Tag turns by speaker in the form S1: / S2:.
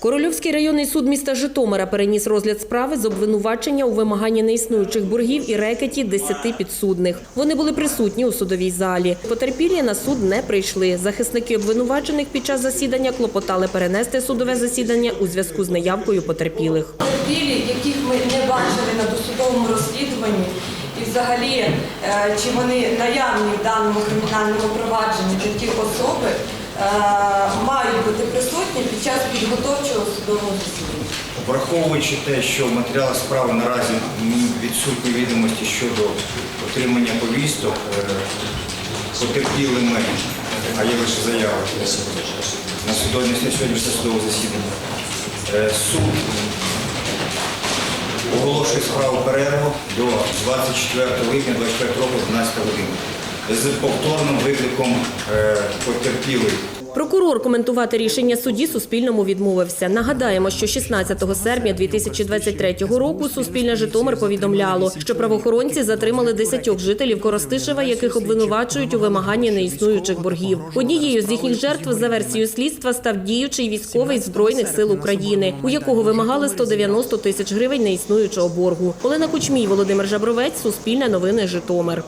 S1: Корольовський районний суд міста Житомира переніс розгляд справи з обвинувачення у вимаганні неіснуючих боргів і рекеті 10 підсудних. Вони були присутні у судовій залі. Потерпілі на суд не прийшли. Захисники обвинувачених під час засідання клопотали перенести судове засідання у зв'язку з неявкою потерпілих.
S2: Потерпілі, яких ми не бачили на досудовому розслідуванні, і взагалі, е, чи вони наявні в даному кримінальному провадженні такі особи, мають бути присутні під час підготовчого судового засідання.
S3: Враховуючи те, що в матеріалах справи наразі відсутні відомості щодо отримання повісток е, потерпілими, а є лише заява на судові на судове засідання. Е, Суд оголошує справу перерву до 24 липня 24 року 12 години з повторним викликом е, потерпілих
S1: Прокурор коментувати рішення судді Суспільному відмовився. Нагадаємо, що 16 серпня 2023 року Суспільне Житомир повідомляло, що правоохоронці затримали 10 жителів Коростишева, яких обвинувачують у вимаганні неіснуючих боргів. Однією з їхніх жертв за версією слідства став діючий військовий збройних сил України, у якого вимагали 190 тисяч гривень неіснуючого боргу. Олена Кучмій, Володимир Жабровець, Суспільне новини Житомир.